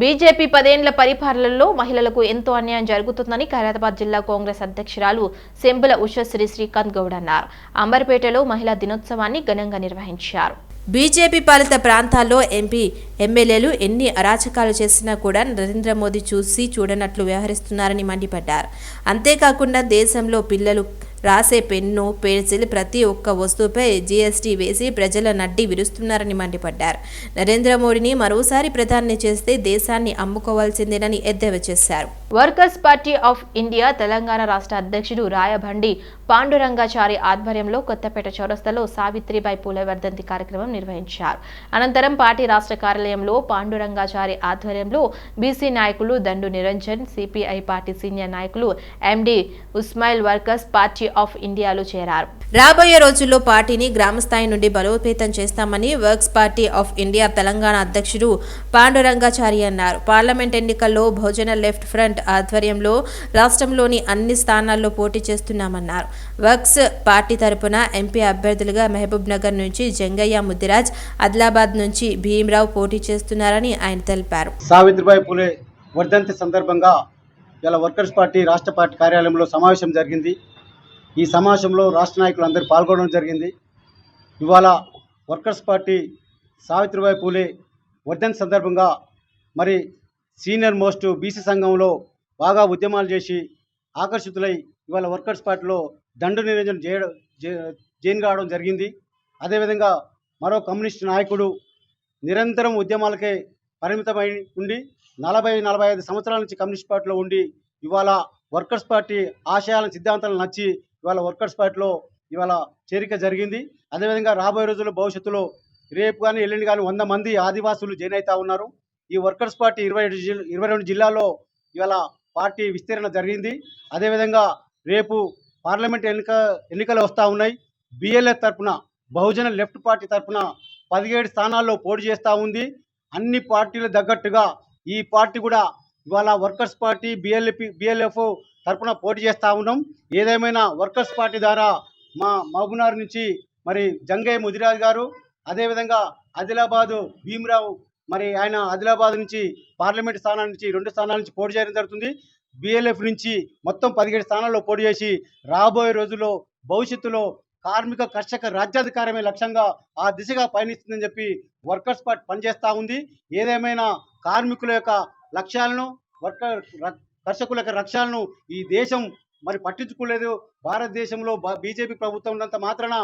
BJP పదేండ్ల పరిపాలనలో మహిళలకు ఎంతో అన్యాయం జరుగుతుందని ఖైరాబాద్ జిల్లా కాంగ్రెస్ అధ్యక్షురాలు సెంబుల ఉషశ్రీ శ్రీకాంత్ గౌడ్ అన్నారు. అంబర్పేటలో మహిళా దినోత్సవాన్ని ఘనంగా నిర్వహించారు. బీజేపీ పాలిత ప్రాంతాల్లో ఎంపీ ఎమ్మెల్యేలు ఎన్ని అరాచకాలు చేసినా కూడా నరేంద్ర మోదీ చూసి చూడనట్లు వ్యవహరిస్తున్నారని మండిపడ్డారు. అంతేకాకుండా దేశంలో పిల్లలు రాసే పెన్ను పెన్సిల్ ప్రతి ఒక్క వస్తువుపై జీఎస్టీ వేసి ప్రజల నడ్డి విరుస్తున్నారని మండిపడ్డారు. నరేంద్ర మోడీని మరోసారి ప్రధాని చేస్తే దేశాన్ని అమ్ముకోవాల్సిందేనని ఎద్దేవా చేశారు. Workers Party of India Telangana రాష్ట్ర అధ్యక్షుడు రాయబండి పాండురంగాచారి ఆధ్వర్యంలో కొత్తపేట చౌరస్తలో సావిత్రిబాయి పూలే వర్ధంతి కార్యక్రమం నిర్వహించారు. అనంతరం పార్టీ రాష్ట్ర కార్యాలయంలో పాండురంగాచారి ఆధ్వర్యంలో బీసీ నాయకులు Dandu Niranjan CPI party senior నాయకులు MD Usmail Workers Party of ఇండియాలో చేరారు. రాబోయే రోజుల్లో పార్టీని గ్రామస్థాయి నుండి బలోపేతం చేస్తామని works party of India Telangana అధ్యక్షుడు పాండురంగాచారి అన్నారు. పార్లమెంట్ ఎన్నికల్లో బహుజన లెఫ్ట్ ఫ్రంట్ ఆధ్వర్యంలో రాష్ట్రంలోని అన్ని స్థానాల్లో పోటీ చేస్తున్నామన్నారు. వర్క్స్ పార్టీ తరపున ఎంపీ అభ్యర్థులుగా మహబూబ్ నగర్ నుంచి జంగయ్య ముద్దిరాజ్ ఆదిలాబాద్ నుంచి భీమరావు పోటీ చేస్తున్నారని ఆయన తెలిపారు. సావిత్రిబాయి పూలే వర్ధంతి సందర్భంగా ఇలా వర్కర్స్ పార్టీ రాష్ట్ర పార్టీ కార్యాలయంలో సమావేశం జరిగింది. ఈ సమావేశంలో రాష్ట్ర నాయకులు అందరూ పాల్గొనడం జరిగింది. ఇవాళ వర్కర్స్ పార్టీ సావిత్రిబాయి పూలే వర్ధంతి సందర్భంగా మరి సీనియర్ మోస్ట్ బీసీ సంఘంలో బాగా ఉద్యమాలు చేసి ఆకర్షితులై ఇవాళ వర్కర్స్ పార్టీలో దండు నిరంజనం చేయడం జైన్ కావడం జరిగింది. అదేవిధంగా మరో కమ్యూనిస్ట్ నాయకుడు నిరంతరం ఉద్యమాలకే పరిమితమై ఉండి నలభై నలభై ఐదు సంవత్సరాల నుంచి కమ్యూనిస్ట్ పార్టీలో ఉండి ఇవాళ వర్కర్స్ పార్టీ ఆశయాలను సిద్ధాంతాలను నచ్చి ఇవాళ వర్కర్స్ పార్టీలో ఇవాళ చేరిక జరిగింది. అదేవిధంగా రాబోయే రోజుల్లో భవిష్యత్తులో రేపు కానీ ఎల్లుండి కానీ వంద మంది ఆదివాసులు జైన్ అవుతా ఉన్నారు. ఈ వర్కర్స్ పార్టీ ఇరవై ఏడు జిల్ ఇరవై రెండు జిల్లాల్లో ఇవాళ పార్టీ విస్తరణ జరిగింది. అదేవిధంగా రేపు పార్లమెంట్ ఎన్నిక ఎన్నికలు వస్తూ ఉన్నాయి. బిఎల్ఎఫ్ తరపున బహుజన లెఫ్ట్ పార్టీ తరపున పదిహేడు స్థానాల్లో పోటీ చేస్తూ ఉంది. అన్ని పార్టీలు తగ్గట్టుగా ఈ పార్టీ కూడా ఇవాళ వర్కర్స్ పార్టీ బిఎల్పి బిఎల్ఎఫ్ తరఫున పోటీ చేస్తూ ఉన్నాం. ఏదేమైనా వర్కర్స్ పార్టీ ద్వారా మా మహబూనార్ నుంచి మరి జంగయ్య ముదిరాజ్ గారు అదేవిధంగా ఆదిలాబాదు భీమరావు మరి ఆయన ఆదిలాబాద్ నుంచి పార్లమెంట్ స్థానాల నుంచి రెండు స్థానాల నుంచి పోటీ చేయడం జరుగుతుంది. బిఎల్ఎఫ్ నుంచి మొత్తం పదిహేడు స్థానాల్లో పోటీ చేసి రాబోయే రోజుల్లో భవిష్యత్తులో కార్మిక కర్షక రాజ్యాధికారమే లక్ష్యంగా ఆ దిశగా పయనిస్తుందని చెప్పి వర్కర్స్ పార్టీ పనిచేస్తూ ఉంది. ఏదేమైనా కార్మికుల యొక్క లక్ష్యాలను వర్కర్ కర్షకుల యొక్క లక్ష్యాలను ఈ దేశం మరి పట్టించుకోలేదు. భారతదేశంలో బీజేపీ ప్రభుత్వం ఉన్నంత మాత్రాన